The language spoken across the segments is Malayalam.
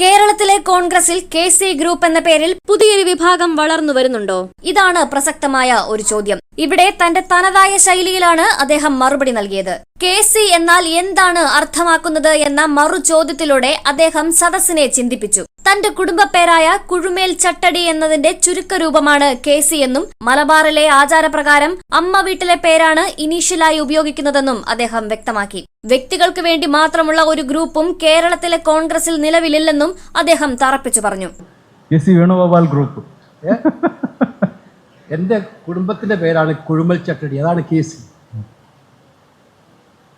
കേരളത്തിലെ കോൺഗ്രസിൽ കെ സി ഗ്രൂപ്പ് എന്ന പേരിൽ പുതിയൊരു വിഭാഗം വളർന്നു വരുന്നുണ്ടോ? ഇതാണ് പ്രസക്തമായ ഒരു ചോദ്യം. ഇവിടെ തന്റെ തനതായ ശൈലിയിലാണ് അദ്ദേഹം മറുപടി നൽകിയത്. കെ സി എന്നാൽ എന്താണ് അർത്ഥമാക്കുന്നത് എന്ന മറു ചോദ്യത്തിലൂടെ അദ്ദേഹം സദസ്സിനെ ചിന്തിപ്പിച്ചു. തന്റെ കുടുംബ പേരായ കുഴുമേൽ ചട്ടടി എന്നതിന്റെ ചുരുക്കരൂപമാണ് കെ സി എന്നും മലബാറിലെ ആചാരപ്രകാരം അമ്മ വീട്ടിലെ പേരാണ് ഇനീഷ്യലായി ഉപയോഗിക്കുന്നതെന്നും അദ്ദേഹം വ്യക്തമാക്കി. വ്യക്തികൾക്ക് വേണ്ടി മാത്രമുള്ള ഒരു ഗ്രൂപ്പും കേരളത്തിലെ കോൺഗ്രസിൽ നിലവിലില്ലെന്നും അദ്ദേഹം തറപ്പിച്ചു പറഞ്ഞു. ഗ്രൂപ്പ്. എന്റെ കുടുംബത്തിന്റെ പേരാണ് കുഴുമൽ ചട്ടടി. അതാണ് കേസ്.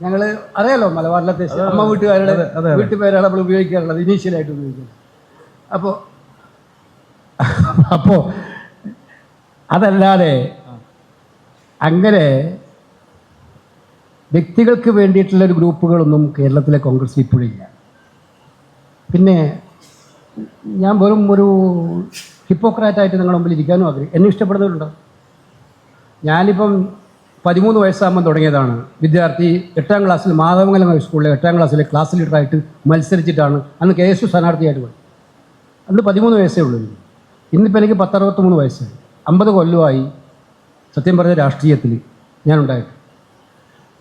ഞങ്ങൾ അറിയാലോ മലബാറിലത്തെ അമ്മ വീട്ടുകാരുടെ വീട്ടുപേരാണ് നമ്മൾ ഉപയോഗിക്കാറുള്ളത് ഇനീഷ്യലായിട്ട് ഉപയോഗിക്കുന്നത്. അപ്പോൾ അപ്പോൾ അതല്ലാതെ അങ്ങനെ വ്യക്തികൾക്ക് വേണ്ടിയിട്ടുള്ള ഒരു ഗ്രൂപ്പുകളൊന്നും കേരളത്തിലെ കോൺഗ്രസ് ഇപ്പോഴില്ല. പിന്നെ ഞാൻ വെറും ഒരു ഹിപ്പോക്രാറ്റായിട്ട് നിങ്ങളുടെ മുമ്പിൽ ഇരിക്കാനും ആഗ്രഹം എന്നെ ഇഷ്ടപ്പെടുന്നവരുണ്ടോ? ഞാനിപ്പം പതിമൂന്ന് വയസ്സാകുമ്പോൾ തുടങ്ങിയതാണ്. വിദ്യാർത്ഥി എട്ടാം ക്ലാസ്സിൽ മാധവമംഗലം ഹൈസ്കൂളിലെ എട്ടാം ക്ലാസ്സിലെ ക്ലാസ് ലീഡറായിട്ട് മത്സരിച്ചിട്ടാണ് അന്ന് കെ എസ് യു സ്ഥാനാർത്ഥിയായിട്ട് പോയി അന്ന് പതിമൂന്ന് വയസ്സേ ഉള്ളൂ. ഇന്നിപ്പോൾ എനിക്ക് പത്തറുപത്തിമൂന്ന് വയസ്സായി. അമ്പത് കൊല്ലമായി സത്യം പറഞ്ഞ രാഷ്ട്രീയത്തിൽ ഞാനുണ്ടായിട്ട്.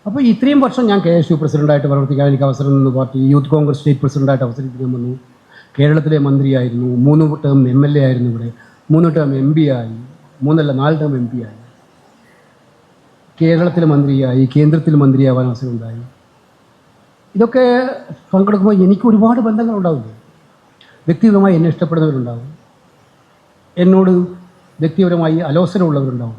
അപ്പോൾ ഇത്രയും വർഷം ഞാൻ കെ എസ് യു പ്രസിഡന്റായിട്ട് പ്രവർത്തിക്കാൻ എനിക്ക് അവസരം നിന്നു പാർട്ടി യൂത്ത് കോൺഗ്രസ് സ്റ്റേറ്റ് പ്രസിഡന്റായിട്ട് അവസരിപ്പിക്കാൻ വന്നു. കേരളത്തിലെ മന്ത്രിയായിരുന്നു മൂന്ന് ടേം എം എൽ എ ആയിരുന്നു ഇവിടെ. മൂന്ന് ടേം എം പി ആയി മൂന്നല്ല നാല് ടേം എം പി ആയി. കേരളത്തിലെ മന്ത്രിയായി കേന്ദ്രത്തിൽ മന്ത്രിയാവാൻ അവസരം ഉണ്ടായി ഇതൊക്കെ പങ്കെടുക്കുമ്പോൾ എനിക്ക് ഒരുപാട് ബന്ധങ്ങളുണ്ടാവില്ലേ? വ്യക്തിപരമായി എന്നെ ഇഷ്ടപ്പെടുന്നവരുണ്ടാവും. എന്നോട് വ്യക്തിപരമായി അലോസരമുള്ളവരുണ്ടാവും.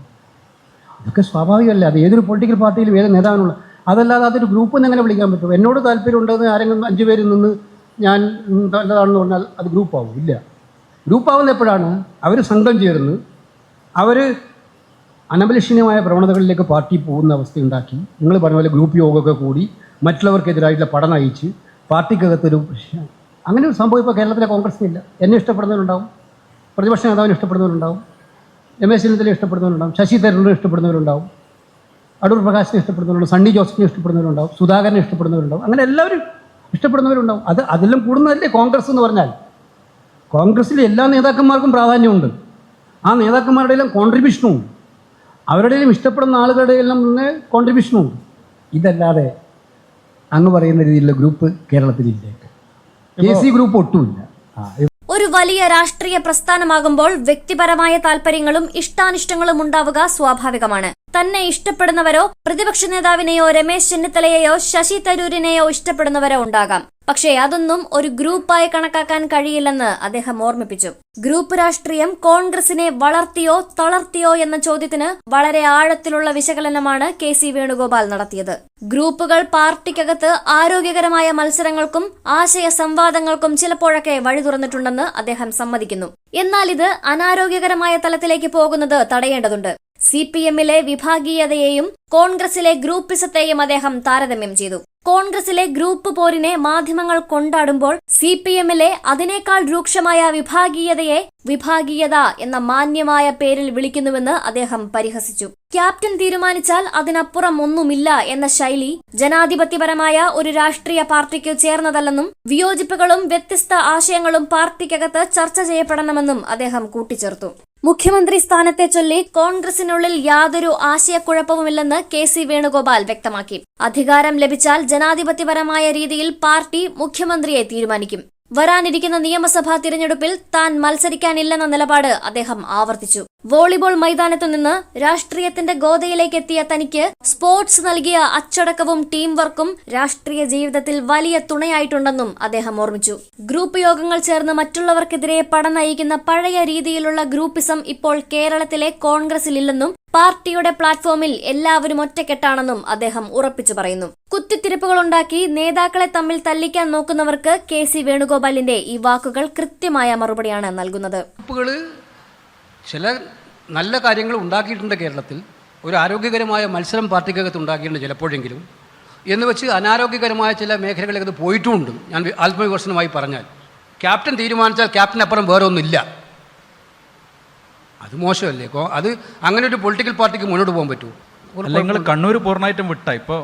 ഇതൊക്കെ സ്വാഭാവികമല്ല. അത് ഏതൊരു പൊളിറ്റിക്കൽ പാർട്ടിയിലും ഏത് നേതാവിനുള്ള അതല്ലാതെ അതൊരു ഗ്രൂപ്പ് എങ്ങനെ വിളിക്കാൻ പറ്റും? എന്നോട് താല്പര്യമുണ്ടെന്ന് ആരെങ്കിലും അഞ്ചു പേരിൽ നിന്ന് ഞാൻ നല്ലതാണെന്ന് പറഞ്ഞാൽ അത് ഗ്രൂപ്പാവും ഇല്ല. ഗ്രൂപ്പാവുന്ന എപ്പോഴാണ്? അവർ സംഘം ചേർന്ന് അവർ അനബലക്ഷണീയമായ പ്രവണതകളിലേക്ക് പാർട്ടി പോകുന്ന അവസ്ഥയുണ്ടാക്കി. നിങ്ങൾ പറഞ്ഞ പോലെ ഗ്രൂപ്പ് യോഗമൊക്കെ കൂടി മറ്റുള്ളവർക്കെതിരായിട്ടുള്ള പഠനം അയച്ച് പാർട്ടിക്കകത്തൊരു പ്രശ്നം അങ്ങനെ ഒരു സംഭവം ഇപ്പോൾ കേരളത്തിലെ കോൺഗ്രസിനില്ല എന്നെ ഇഷ്ടപ്പെടുന്നവരുണ്ടാവും. പ്രതിപക്ഷ നേതാവിനെ ഇഷ്ടപ്പെടുന്നവരുണ്ടാവും. രമേശ് ചെന്നിത്തല ഇഷ്ടപ്പെടുന്നവരുണ്ടാവും. ശശി തരൂരിനെ ഇഷ്ടപ്പെടുന്നവരുണ്ടാവും. അടൂർ പ്രകാശിനെ ഇഷ്ടപ്പെടുന്നവരുണ്ടാവും. സണ്ണി ജോസഫിനെ ഇഷ്ടപ്പെടുന്നവരുണ്ടാവും. സുധാകരനെ ഇഷ്ടപ്പെടുന്നവരുണ്ടാവും. അങ്ങനെ എല്ലാവരും ഇഷ്ടപ്പെടുന്നവരുണ്ടാവും. അത് അതിലും കൂടുന്നതല്ലേ കോൺഗ്രസ് എന്ന് പറഞ്ഞാൽ. കോൺഗ്രസ്സിലെ എല്ലാ നേതാക്കന്മാർക്കും പ്രാധാന്യമുണ്ട്. ആ നേതാക്കന്മാരുടെ എല്ലാം കോൺട്രിബ്യൂഷനും അവരുടെയും ഇഷ്ടപ്പെടുന്ന ആളുകളുടെ എല്ലാം തന്നെ കോൺട്രിബ്യൂഷനും ഇതല്ലാതെ അങ്ങ് പറയുന്ന രീതിയിലുള്ള ഗ്രൂപ്പ് കേരളത്തിലില്ല? കെ സി ഗ്രൂപ്പ് ഒട്ടുമില്ല. ഒരു വലിയ രാഷ്ട്രീയ പ്രസ്ഥാനമാകുമ്പോൾ വ്യക്തിപരമായ താല്പര്യങ്ങളും ഇഷ്ടാനിഷ്ടങ്ങളും ഉണ്ടാവുക സ്വാഭാവികമാണ്. തന്നെ ഇഷ്ടപ്പെടുന്നവരോ പ്രതിപക്ഷ നേതാവിനെയോ രമേശ് ചെന്നിത്തലയെയോ ശശി തരൂരിനെയോ ഇഷ്ടപ്പെടുന്നവരോ ഉണ്ടാകാം. പക്ഷേ അതൊന്നും ഒരു ഗ്രൂപ്പായി കണക്കാക്കാൻ കഴിയില്ലെന്ന് അദ്ദേഹം ഓർമ്മിപ്പിച്ചു. ഗ്രൂപ്പ് രാഷ്ട്രീയം കോൺഗ്രസിനെ വളർത്തിയോ തളർത്തിയോ എന്ന ചോദ്യത്തിന് വളരെ ആഴത്തിലുള്ള വിശകലനമാണ് കെ സി വേണുഗോപാൽ നടത്തിയത്. ഗ്രൂപ്പുകൾ പാർട്ടിക്കകത്ത് ആരോഗ്യകരമായ മത്സരങ്ങൾക്കും ആശയ സംവാദങ്ങൾക്കും ചിലപ്പോഴൊക്കെ വഴി തുറന്നിട്ടുണ്ടെന്ന് അദ്ദേഹം സമ്മതിക്കുന്നു. എന്നാൽ ഇത് അനാരോഗ്യകരമായ തലത്തിലേക്ക് പോകുന്നത് തടയേണ്ടതുണ്ട്. സി പി എമ്മിലെ വിഭാഗീയതയെയും കോൺഗ്രസിലെ ഗ്രൂപ്പിസത്തെയും അദ്ദേഹം താരതമ്യം ചെയ്തു. കോൺഗ്രസിലെ ഗ്രൂപ്പ് പോരിനെ മാധ്യമങ്ങൾ കൊണ്ടാടുമ്പോൾ സി പി എമ്മിലെ അതിനേക്കാൾ രൂക്ഷമായ വിഭാഗീയതയെ വിഭാഗീയത എന്ന മാന്യമായ പേരിൽ വിളിക്കുന്നുവെന്ന് അദ്ദേഹം പരിഹസിച്ചു. ക്യാപ്റ്റൻ തീരുമാനിച്ചാൽ അതിനപ്പുറം ഒന്നുമില്ല എന്ന ശൈലി ജനാധിപത്യപരമായ ഒരു രാഷ്ട്രീയ പാർട്ടിക്ക് ചേർന്നതല്ലെന്നും വിയോജിപ്പുകളും വ്യത്യസ്ത ആശയങ്ങളും പാർട്ടിക്കകത്ത് ചർച്ച ചെയ്യപ്പെടണമെന്നും അദ്ദേഹം കൂട്ടിച്ചേർത്തു. മുഖ്യമന്ത്രി സ്ഥാനത്തെ ചൊല്ലി കോൺഗ്രസിനുള്ളിൽ യാതൊരു ആശയക്കുഴപ്പവുമില്ലെന്ന് കെ സി വേണുഗോപാൽ വ്യക്തമാക്കി. അധികാരം ലഭിച്ചാൽ ജനാധിപത്യപരമായ രീതിയിൽ പാർട്ടി മുഖ്യമന്ത്രിയെ തീരുമാനിക്കും. വരാനിരിക്കുന്ന നിയമസഭാ തിരഞ്ഞെടുപ്പിൽ താൻ മത്സരിക്കാനില്ലെന്ന നിലപാട് അദ്ദേഹം ആവർത്തിച്ചു. വോളിബോൾ മൈതാനത്തു നിന്ന് രാഷ്ട്രീയത്തിന്റെ ഗോതയിലേക്ക് എത്തിയ തനിക്ക് സ്പോർട്സ് നൽകിയ അച്ചടക്കവും ടീം വർക്കും രാഷ്ട്രീയ ജീവിതത്തിൽ വലിയ തുണയായിട്ടുണ്ടെന്നും അദ്ദേഹം ഓർമ്മിച്ചു. ഗ്രൂപ്പ് യോഗങ്ങൾ ചേർന്ന് മറ്റുള്ളവർക്കെതിരെ പട നയിക്കുന്ന പഴയ രീതിയിലുള്ള ഗ്രൂപ്പിസം ഇപ്പോൾ കേരളത്തിലെ കോൺഗ്രസിലില്ലെന്നും പാർട്ടിയുടെ പ്ലാറ്റ്ഫോമിൽ എല്ലാവരും ഒറ്റക്കെട്ടാണെന്നും അദ്ദേഹം ഉറപ്പിച്ചു പറയുന്നു. കുത്തിത്തിരിപ്പുകളുണ്ടാക്കി നേതാക്കളെ തമ്മിൽ തല്ലിക്കാൻ നോക്കുന്നവർക്ക് കെ സി വേണുഗോപാലിന്റെ ഈ വാക്കുകൾ കൃത്യമായ മറുപടിയാണ് നൽകുന്നത്. ചില നല്ല കാര്യങ്ങൾ ഉണ്ടാക്കിയിട്ടുണ്ട് കേരളത്തിൽ. ഒരു ആരോഗ്യകരമായ മത്സരം പാർട്ടിക്കകത്ത് ഉണ്ടാക്കിയിട്ടുണ്ട് ചിലപ്പോഴെങ്കിലും. എന്ന് വെച്ച് അനാരോഗ്യകരമായ ചില മേഖലകളിലേക്ക് പോയിട്ടുമുണ്ട്. ഞാൻ ആത്മവിമർശനമായി പറഞ്ഞാൽ. ക്യാപ്റ്റൻ തീരുമാനിച്ചാൽ ക്യാപ്റ്റനപ്പുറം വേറെ ഒന്നുമില്ല അത് മോശമല്ലേ? അത് അങ്ങനെ ഒരു പൊളിറ്റിക്കൽ പാർട്ടിക്ക് മുന്നോട്ട് പോകാൻ പറ്റുമോ? അല്ല നിങ്ങൾ കണ്ണൂർ പൂർണമായിട്ടും വിട്ട ഇപ്പോൾ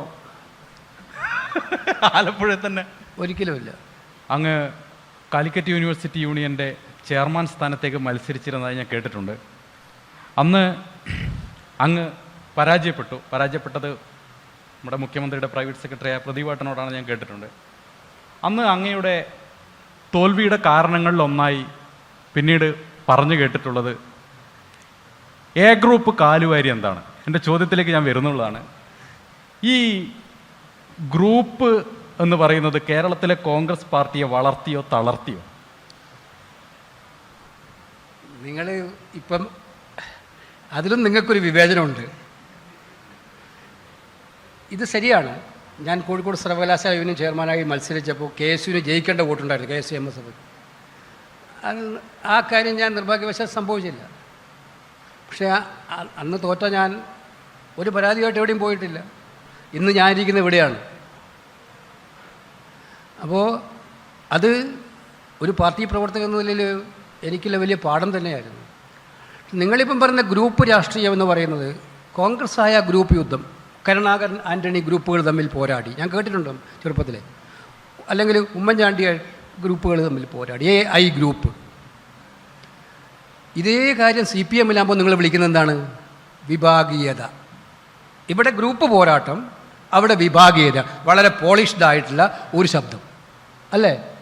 ആലപ്പുഴ തന്നെ. ഒരിക്കലുമില്ല അങ്ങ് കാലിക്കറ്റ് യൂണിവേഴ്സിറ്റി യൂണിയന്റെ ചെയർമാൻ സ്ഥാനത്തേക്ക് മത്സരിച്ചിരുന്നതായി ഞാൻ കേട്ടിട്ടുണ്ട്. അന്ന് അങ്ങ് പരാജയപ്പെട്ടു. പരാജയപ്പെട്ടത് നമ്മുടെ മുഖ്യമന്ത്രിയുടെ പ്രൈവറ്റ് സെക്രട്ടറി സെക്രട്ടറിയായ പ്രദീപാട്ടനോടാണ് ഞാൻ കേട്ടിട്ടുണ്ട്. അന്ന് അങ്ങയുടെ തോൽവിയുടെ കാരണങ്ങളിലൊന്നായി പിന്നീട് പറഞ്ഞു കേട്ടിട്ടുള്ളത് എ ഗ്രൂപ്പ് കാലുവാരി എന്താണ്? എന്റെ ചോദ്യത്തിലേക്ക് ഞാൻ വരുന്നുള്ളതാണ്. ഈ ഗ്രൂപ്പ് എന്ന് പറയുന്നത് കേരളത്തിലെ കോൺഗ്രസ് പാർട്ടിയെ വളർത്തിയോ തളർത്തിയോ? നിങ്ങൾ ഇപ്പം അതിലും നിങ്ങൾക്കൊരു വിവേചനമുണ്ട്. ഇത് ശരിയാണ്. ഞാൻ കോഴിക്കോട് സർവകലാശാല യൂണിയൻ ചെയർമാനായി മത്സരിച്ചപ്പോൾ കെ എസ് യുവിന് ജയിക്കേണ്ട വോട്ടുണ്ടായിരുന്നു K S U M S F. ആ കാര്യം ഞാൻ നിർഭാഗ്യവശാൽ സംഭവിച്ചില്ല. പക്ഷേ അന്ന് തോറ്റ ഞാൻ ഒരു പരാതിയായിട്ട് എവിടെയും പോയിട്ടില്ല. ഇന്ന് ഞാനിരിക്കുന്ന ഇവിടെയാണ്. അപ്പോൾ അത് ഒരു പാർട്ടി പ്രവർത്തകൻ എന്ന നിലയിൽ എനിക്കുള്ള വലിയ പാഠം തന്നെയായിരുന്നു. നിങ്ങളിപ്പം പറയുന്ന ഗ്രൂപ്പ് രാഷ്ട്രീയം എന്ന് പറയുന്നത് കോൺഗ്രസ് ആയ ഗ്രൂപ്പ് യുദ്ധം കരുണാകരൻ ആന്റണി ഗ്രൂപ്പുകൾ തമ്മിൽ പോരാടി. ഞാൻ കേട്ടിട്ടുണ്ട് ചെറുപ്പത്തിലെ? അല്ലെങ്കിൽ ഉമ്മൻചാണ്ടിയ ഗ്രൂപ്പുകൾ തമ്മിൽ പോരാടി എ ഐ ഗ്രൂപ്പ്. ഇതേ കാര്യം സി പി എമ്മിലാകുമ്പോൾ നിങ്ങൾ വിളിക്കുന്നത് എന്താണ്? വിഭാഗീയത. ഇവിടെ ഗ്രൂപ്പ് പോരാട്ടം അവിടെ വിഭാഗീയത. വളരെ പോളിഷ്ഡ് ആയിട്ടുള്ള ഒരു ശബ്ദം. അല്ലേ?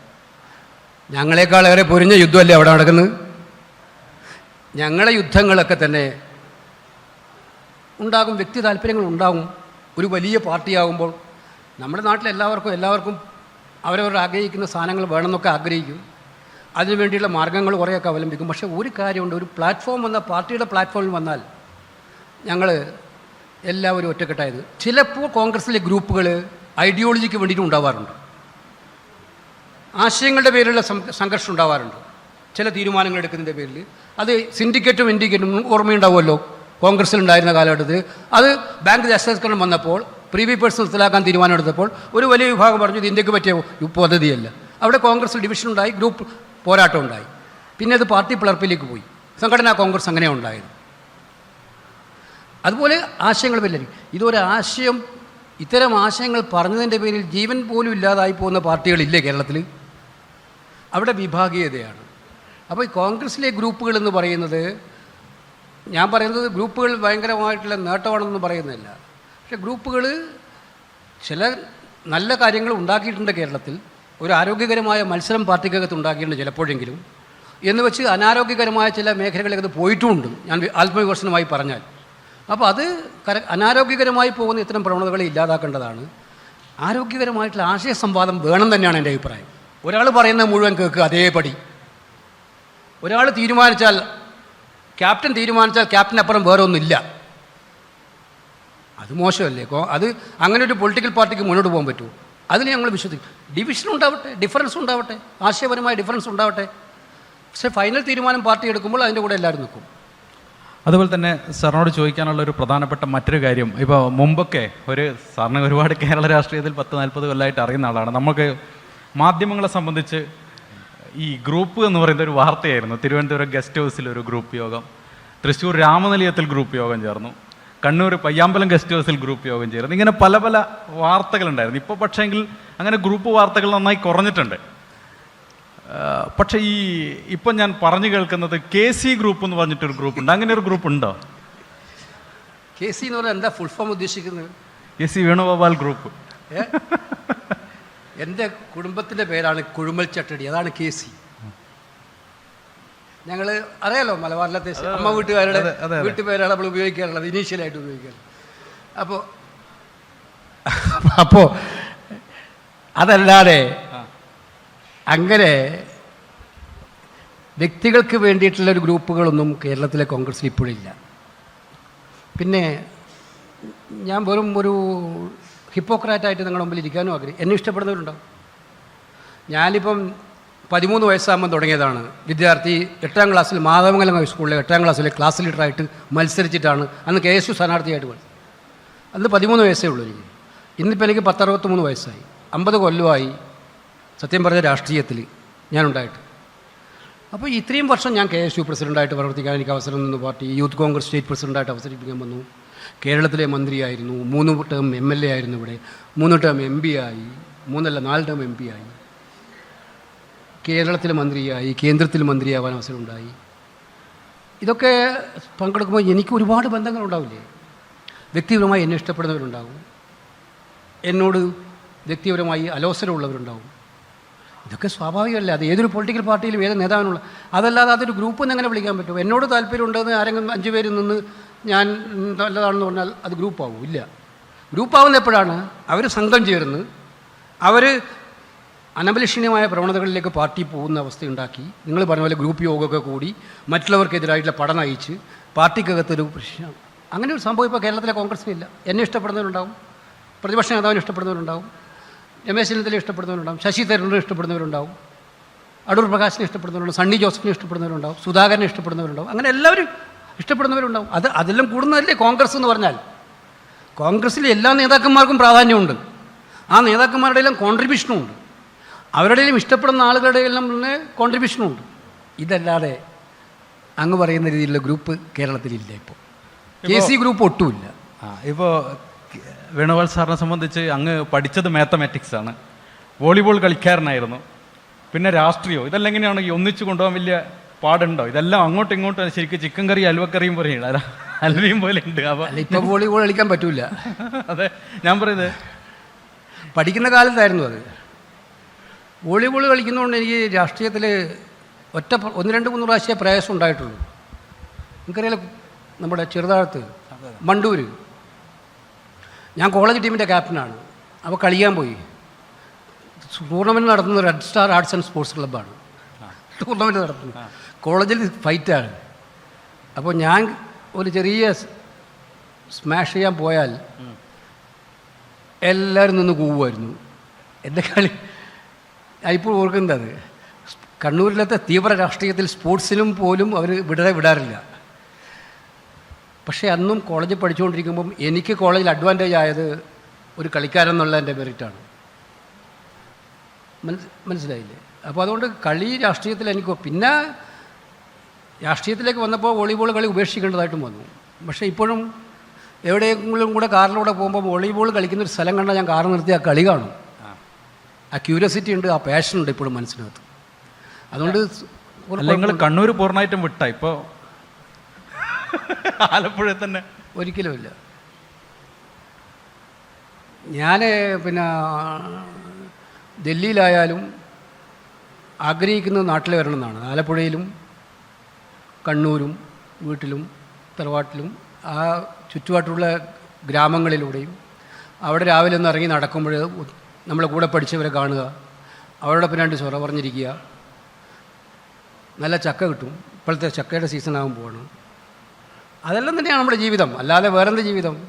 ഞങ്ങളെക്കാൾ ഏറെ പൊരിഞ്ഞ യുദ്ധമല്ലേ അവിടെ നടക്കുന്നത്? ഞങ്ങളെ യുദ്ധങ്ങളൊക്കെ തന്നെ ഉണ്ടാകും വ്യക്തി താല്പര്യങ്ങൾ ഉണ്ടാകും. ഒരു വലിയ പാർട്ടിയാകുമ്പോൾ നമ്മുടെ നാട്ടിലെല്ലാവർക്കും എല്ലാവർക്കും അവരവർ ആഗ്രഹിക്കുന്ന സാധനങ്ങൾ വേണമെന്നൊക്കെ ആഗ്രഹിക്കും. അതിനു വേണ്ടിയുള്ള മാർഗങ്ങൾ കുറേയൊക്കെ അവലംബിക്കും. പക്ഷേ ഒരു കാര്യമുണ്ട് ഒരു പ്ലാറ്റ്ഫോം വന്ന പാർട്ടിയുടെ പ്ലാറ്റ്ഫോമിൽ വന്നാൽ ഞങ്ങൾ എല്ലാവരും ഒറ്റക്കെട്ടായത്. ചിലപ്പോൾ കോൺഗ്രസ്സിലെ ഗ്രൂപ്പുകൾ ഐഡിയോളജിക്ക് വേണ്ടിയിട്ട് ഉണ്ടാവാറുണ്ട്. ആശയങ്ങളുടെ പേരിലുള്ള സംഘർഷം ഉണ്ടാവാറുണ്ട്. ചില തീരുമാനങ്ങൾ എടുക്കുന്നതിന്റെ പേരിൽ. അത് സിൻഡിക്കേറ്റും ഇൻഡിക്കേറ്റും ഓർമ്മയുണ്ടാവുമല്ലോ. കോൺഗ്രസ്സിൽ ഉണ്ടായിരുന്ന കാലഘട്ടത്തിൽ. അത് ബാങ്ക് രാഷ്ട്രീയസ്കരണം വന്നപ്പോൾ പ്രീ വി പേഴ്സൺ നിർത്തലാക്കാൻ തീരുമാനമെടുത്തപ്പോൾ ഒരു വലിയ വിഭാഗം പറഞ്ഞു ഇത് ഇന്ത്യയ്ക്ക് പറ്റിയ പദ്ധതിയല്ല. അവിടെ കോൺഗ്രസ് ഡിവിഷൻ ഉണ്ടായി ഗ്രൂപ്പ് പോരാട്ടം ഉണ്ടായി. പിന്നെ അത് പാർട്ടി പിളർപ്പിലേക്ക് പോയി. സംഘടനാ കോൺഗ്രസ് അങ്ങനെ ഉണ്ടായത്. അതുപോലെ ആശയങ്ങൾ വലിയ ഇതൊരു ആശയം ഇത്തരം ആശയങ്ങൾ പറഞ്ഞതിന്റെ പേരിൽ ജീവൻ പോലും ഇല്ലാതായി പോകുന്ന പാർട്ടികളില്ലേ കേരളത്തിൽ? അവിടെ വിഭാഗീയതയാണ്. അപ്പോൾ ഈ കോൺഗ്രസ്സിലെ ഗ്രൂപ്പുകൾ എന്ന് പറയുന്നത് ഞാൻ പറയുന്നത് ഗ്രൂപ്പുകൾ ഭയങ്കരമായിട്ടുള്ള നേട്ടമാണെന്ന് പറയുന്നില്ല പക്ഷേ ഗ്രൂപ്പുകൾ ചില നല്ല കാര്യങ്ങൾ ഉണ്ടാക്കിയിട്ടുണ്ട് കേരളത്തിൽ. ഒരു ആരോഗ്യകരമായ മത്സരം പാർട്ടിക്കകത്ത് ഉണ്ടാക്കിയിട്ടുണ്ട് ചിലപ്പോഴെങ്കിലും. എന്ന് വെച്ച് അനാരോഗ്യകരമായ ചില മേഖലകളിലേക്ക് അത് പോയിട്ടുമുണ്ട് ഞാൻ ആത്മവിമർശനമായി പറഞ്ഞാൽ. അപ്പോൾ അത് കര അനാരോഗ്യകരമായി പോകുന്ന ഇത്തരം പ്രവണതകളെ ഇല്ലാതാക്കേണ്ടതാണ്. ആരോഗ്യകരമായിട്ടുള്ള ആശയ സംവാദം വേണം തന്നെയാണ് എന്റെ അഭിപ്രായം. ഒരാൾ പറയുന്നത് മുഴുവൻ കേൾക്കുക അതേപടി. ഒരാൾ തീരുമാനിച്ചാൽ ക്യാപ്റ്റൻ തീരുമാനിച്ചാൽ ക്യാപ്റ്റനപ്പുറം വേറെ ഒന്നുമില്ല. അത് മോശമല്ലേ? അത് അങ്ങനെ ഒരു പൊളിറ്റിക്കൽ പാർട്ടിക്ക് മുന്നോട്ട് പോകാൻ പറ്റുമോ? അതിൽ ഞങ്ങൾ വിശ്വസിക്കും. ഡിവിഷൻ ഉണ്ടാവട്ടെ ഡിഫറൻസ് ഉണ്ടാവട്ടെ ആശയപരമായ ഡിഫറൻസ് ഉണ്ടാവട്ടെ. പക്ഷേ ഫൈനൽ തീരുമാനം പാർട്ടി എടുക്കുമ്പോൾ അതിന്റെ കൂടെ എല്ലാവരും നിൽക്കും. അതുപോലെ തന്നെ സാറിനോട് ചോദിക്കാനുള്ള ഒരു പ്രധാനപ്പെട്ട മറ്റൊരു കാര്യം ഇപ്പോൾ മുമ്പൊക്കെ ഒരു സാറിന് ഒരുപാട് കേരള രാഷ്ട്രീയത്തിൽ പത്ത് നാൽപ്പത് കൊല്ലമായിട്ട് അറിയുന്ന ആളാണ്. നമുക്ക് മാധ്യമങ്ങളെ സംബന്ധിച്ച് ഈ ഗ്രൂപ്പ് എന്ന് പറയുന്ന ഒരു വാർത്തയായിരുന്നു. തിരുവനന്തപുരം ഗസ്റ്റ് ഹൗസിൽ ഒരു ഗ്രൂപ്പ് യോഗം തൃശ്ശൂർ രാമനിലയത്തിൽ ഗ്രൂപ്പ് യോഗം ചേർന്നു. കണ്ണൂർ പയ്യാമ്പലം ഗസ്റ്റ് ഹൗസിൽ ഗ്രൂപ്പ് യോഗം ചേർന്ന്. ഇങ്ങനെ പല പല വാർത്തകളുണ്ടായിരുന്നു. ഇപ്പോൾ പക്ഷേങ്കിൽ അങ്ങനെ ഗ്രൂപ്പ് വാർത്തകൾ നന്നായി കുറഞ്ഞിട്ടുണ്ട്. പക്ഷേ ഈ ഇപ്പം ഞാൻ പറഞ്ഞു കേൾക്കുന്നത് കെ സി ഗ്രൂപ്പ് എന്ന് പറഞ്ഞിട്ടൊരു ഗ്രൂപ്പ് ഉണ്ട്. അങ്ങനെ ഒരു ഗ്രൂപ്പ് ഉണ്ടോ? കെ സി എന്ന് പറഞ്ഞാൽ എന്താ ഫുൾ ഫോം ഉദ്ദേശിക്കുന്നത്? K C Venugopal group? എന്റെ കുടുംബത്തിന്റെ പേരാണ് കുഴുമൽ ചട്ടടി. അതാണ് കെ സി. ഞങ്ങൾ അറിയാലോ മലബാറിലത്തെ അമ്മ വീട്ടുകാരുടെ. വീട്ടുപേരാണ് നമ്മൾ ഉപയോഗിക്കാറുള്ളത് ഇനീഷ്യലായിട്ട് ഉപയോഗിക്കാറ്. അപ്പോൾ അപ്പോൾ അതല്ലാതെ അങ്ങനെ വ്യക്തികൾക്ക് വേണ്ടിയിട്ടുള്ള ഒരു ഗ്രൂപ്പുകളൊന്നും കേരളത്തിലെ കോൺഗ്രസ്സിൽ ഇപ്പോഴില്ല പിന്നെ ഞാൻ വെറും ഒരു ഹിപ്പോക്രാറ്റായിട്ട് നിങ്ങളുടെ മുമ്പിൽ ഇരിക്കാനും ആഗ്രഹം എന്നെ ഇഷ്ടപ്പെടുന്നവരുണ്ടാവും ഞാനിപ്പം പതിമൂന്ന് വയസ്സാകുമ്പോൾ തുടങ്ങിയതാണ്. വിദ്യാർത്ഥി എട്ടാം ക്ലാസ്സിൽ മാധവമംഗലം ഹൈസ്കൂളിലെ എട്ടാം ക്ലാസ്സിലെ ക്ലാസ് ലീഡറായിട്ട് മത്സരിച്ചിട്ടാണ് അന്ന് കെ എസ് യു സ്ഥാനാർത്ഥിയായിട്ട് പോയി അന്ന് പതിമൂന്ന് വയസ്സേ ഉള്ളൂ എനിക്ക്. ഇന്നിപ്പോൾ എനിക്ക് പത്തറുപത്തിമൂന്ന് വയസ്സായി. അമ്പത് കൊല്ലമായി സത്യം പറഞ്ഞ രാഷ്ട്രീയത്തിൽ ഞാനുണ്ടായിട്ട്. അപ്പോൾ ഇത്രയും വർഷം ഞാൻ കെ എസ് യു പ്രസിഡന്റായിട്ട് പ്രവർത്തിക്കാൻ എനിക്ക് അവസരം നിന്നു പാർട്ടി യൂത്ത് കോൺഗ്രസ് സ്റ്റേറ്റ് പ്രസിഡന്റായിട്ട് അവസരിപ്പിക്കാൻ വന്നു. കേരളത്തിലെ മന്ത്രിയായിരുന്നു. മൂന്ന് ടേം എം എൽ എ ആയിരുന്നു ഇവിടെ. മൂന്ന് ടേം എം പി ആയി. മൂന്നല്ല നാല് ടേം എം പി ആയി. കേരളത്തിൽ മന്ത്രിയായി കേന്ദ്രത്തിൽ മന്ത്രിയാവാൻ അവസരമുണ്ടായി. ഇതൊക്കെ പങ്കെടുക്കുമ്പോൾ എനിക്ക് ഒരുപാട് ബന്ധങ്ങളുണ്ടാവില്ലേ വ്യക്തിപരമായി എന്നെ ഇഷ്ടപ്പെടുന്നവരുണ്ടാവും. എന്നോട് വ്യക്തിപരമായി അലോസരമുള്ളവരുണ്ടാവും. ഇതൊക്കെ സ്വാഭാവികമല്ല? അത് ഏതൊരു പൊളിറ്റിക്കൽ പാർട്ടിയിലും ഏത് നേതാവിനുള്ള അതല്ലാതെ അതൊരു ഗ്രൂപ്പ് എന്ന് എങ്ങനെ വിളിക്കാൻ പറ്റും? എന്നോട് താല്പര്യമുണ്ടെന്ന് ആരെങ്കിലും അഞ്ച് പേരിൽ നിന്ന് ഞാൻ നല്ലതാണെന്ന് പറഞ്ഞാൽ അത് ഗ്രൂപ്പാവും. ഇല്ല. ഗ്രൂപ്പാവുന്ന എപ്പോഴാണ്? അവർ സംഘം ചേർന്ന് അവർ അനബലക്ഷണീയമായ പ്രവണതകളിലേക്ക് പാർട്ടി പോകുന്ന അവസ്ഥയുണ്ടാക്കി. നിങ്ങൾ പറഞ്ഞ പോലെ ഗ്രൂപ്പ് യോഗമൊക്കെ കൂടി മറ്റുള്ളവർക്കെതിരായിട്ടുള്ള പഠനം അയച്ച് പാർട്ടിക്കകത്തൊരു പ്രശ്നം. അങ്ങനെ ഒരു സംഭവം ഇപ്പോൾ കേരളത്തിലെ കോൺഗ്രസിനില്ല എന്നെ ഇഷ്ടപ്പെടുന്നവരുണ്ടാവും. പ്രതിപക്ഷ നേതാവിനെ ഇഷ്ടപ്പെടുന്നവരുണ്ടാവും. രമേശ് ചെന്നിത്തല ഇഷ്ടപ്പെടുന്നവരുണ്ടാവും. ശശി തരൂരിനെ ഇഷ്ടപ്പെടുന്നവരുണ്ടാവും. അടൂർ പ്രകാശിനെ ഇഷ്ടപ്പെടുന്നവരുണ്ടാവും. സണ്ണി ജോസഫിനെ ഇഷ്ടപ്പെടുന്നവരുണ്ടാവും. സുധാകരനെ ഇഷ്ടപ്പെടുന്നവരുണ്ടാവും. അങ്ങനെ എല്ലാവരും ഇഷ്ടപ്പെടുന്നവരുണ്ടാവും. അത് അതെല്ലാം കൂടുന്നതല്ലേ കോൺഗ്രസ് എന്ന് പറഞ്ഞാൽ? കോൺഗ്രസ്സിലെ എല്ലാ നേതാക്കന്മാർക്കും പ്രാധാന്യമുണ്ട്. ആ നേതാക്കന്മാരുടെ എല്ലാം കോൺട്രിബ്യൂഷനും ഉണ്ട്. അവരുടെ ഇഷ്ടപ്പെടുന്ന ആളുകളുടെ എല്ലാം തന്നെ കോൺട്രിബ്യൂഷനുണ്ട് ഇതല്ലാതെ അങ്ങ് പറയുന്ന രീതിയിലുള്ള ഗ്രൂപ്പ് കേരളത്തിലില്ല ഇപ്പോൾ. കെ സി ഗ്രൂപ്പ് ഒട്ടുമില്ല. ആ ഇപ്പോൾ വേണുഗോപാൽ സാറിനെ സംബന്ധിച്ച് അങ്ങ് പഠിച്ചത് മാത്തമാറ്റിക്സ് ആണ്. വോളിബോൾ കളിക്കാരനായിരുന്നു. പിന്നെ രാഷ്ട്രീയം ഇതെല്ലാം എങ്ങനെയാണ് ഈ ഒന്നിച്ചു കൊണ്ടുപോകാൻ വലിയ പാടുണ്ടോ? ഇതെല്ലാം അങ്ങോട്ടും ഇങ്ങോട്ടും ശരിക്കും ചിക്കൻ കറി അലുവക്കറിയും പോലെയാണ് അല്ല അലുവയും പോലെ ഉണ്ട് അപ്പോൾ വോളിബോൾ കളിക്കാൻ പറ്റൂല. അതെ ഞാൻ പറയുന്നത് പഠിക്കുന്ന കാലത്തായിരുന്നു അത്. വോളിബോൾ കളിക്കുന്നതുകൊണ്ട് എനിക്ക് രാഷ്ട്രീയത്തിൽ ഒറ്റ ഒന്ന് രണ്ട് മൂന്ന് പ്രാവശ്യമേ പ്രയാസം ഉണ്ടായിട്ടുള്ളൂ. എനിക്കറിയാലോ നമ്മുടെ ചെറുതാഴത്ത് മണ്ടൂര്. ഞാൻ കോളേജ് ടീമിന്റെ ക്യാപ്റ്റനാണ്. അപ്പോൾ കളിക്കാൻ പോയി. ടൂർണമെന്റ് നടത്തുന്നത് red star arts and sports ക്ലബ്ബാണ്. Tournament നടത്തുന്നത്. കോളേജിൽ ഫൈറ്റാണ്. അപ്പോൾ ഞാൻ ഒരു ചെറിയ സ്മാഷ് ചെയ്യാൻ പോയാൽ എല്ലാവരും നിന്ന് കൂവുമായിരുന്നു. എന്റെ കളി ഇപ്പോൾ ഓർക്കുന്നത് കണ്ണൂരിലത്തെ തീവ്ര രാഷ്ട്രീയത്തിൽ സ്പോർട്സിലും പോലും അവർ വിടരെ വിടാറില്ല. പക്ഷേ അന്നും കോളേജിൽ പഠിച്ചുകൊണ്ടിരിക്കുമ്പം എനിക്ക് കോളേജിൽ അഡ്വാന്റേജ് ആയത് ഒരു കളിക്കാരൻ എന്നുള്ള എന്റെ മെറിറ്റാണ് മനസ് മനസ്സിലായില്ലേ? അപ്പോൾ അതുകൊണ്ട് കളി രാഷ്ട്രീയത്തിൽ എനിക്ക് പിന്നെ രാഷ്ട്രീയത്തിലേക്ക് വന്നപ്പോൾ വോളിബോൾ കളി ഉപേക്ഷിക്കേണ്ടതായിട്ടും വന്നു. പക്ഷേ ഇപ്പോഴും എവിടെയെങ്കിലും കൂടെ കാറിലൂടെ പോകുമ്പോൾ വോളിബോൾ കളിക്കുന്നൊരു സ്ഥലം കണ്ടാൽ ഞാൻ കാർ നിർത്തി ആ കളി കാണും. ആ ക്യൂരിയോസിറ്റി ഉണ്ട് ആ പാഷൻ ഉണ്ട് ഇപ്പോഴും മനസ്സിനകത്ത്. അതുകൊണ്ട് അല്ല നിങ്ങൾ കണ്ണൂർ പൂർണമായിട്ടും വിട്ട ഇപ്പോൾ ആലപ്പുഴ തന്നെ. ഒരിക്കലുമില്ല ഞാൻ പിന്നെ ഡൽഹിയിലായാലും ആഗ്രഹിക്കുന്നത് നാട്ടിൽ വരണം എന്നാണ് ആലപ്പുഴയിലും കണ്ണൂരും വീട്ടിലും തറവാട്ടിലും ആ ചുറ്റുപാട്ടുള്ള ഗ്രാമങ്ങളിലൂടെയും അവിടെ രാവിലെ ഒന്ന് ഇറങ്ങി നടക്കുമ്പോൾ നമ്മളെ കൂടെ പഠിച്ചവരെ കാണുക. അവരോട് പിന്നെ രണ്ട് ചൊറ പറഞ്ഞിരിക്കുക. നല്ല ചക്ക കിട്ടും. ഇപ്പോഴത്തെ ചക്കയുടെ സീസൺ ആകുമ്പോഴാണ്. അതെല്ലാം തന്നെയാണ് നമ്മുടെ ജീവിതം. അല്ലാതെ വേറെന്ത് ജീവിതം?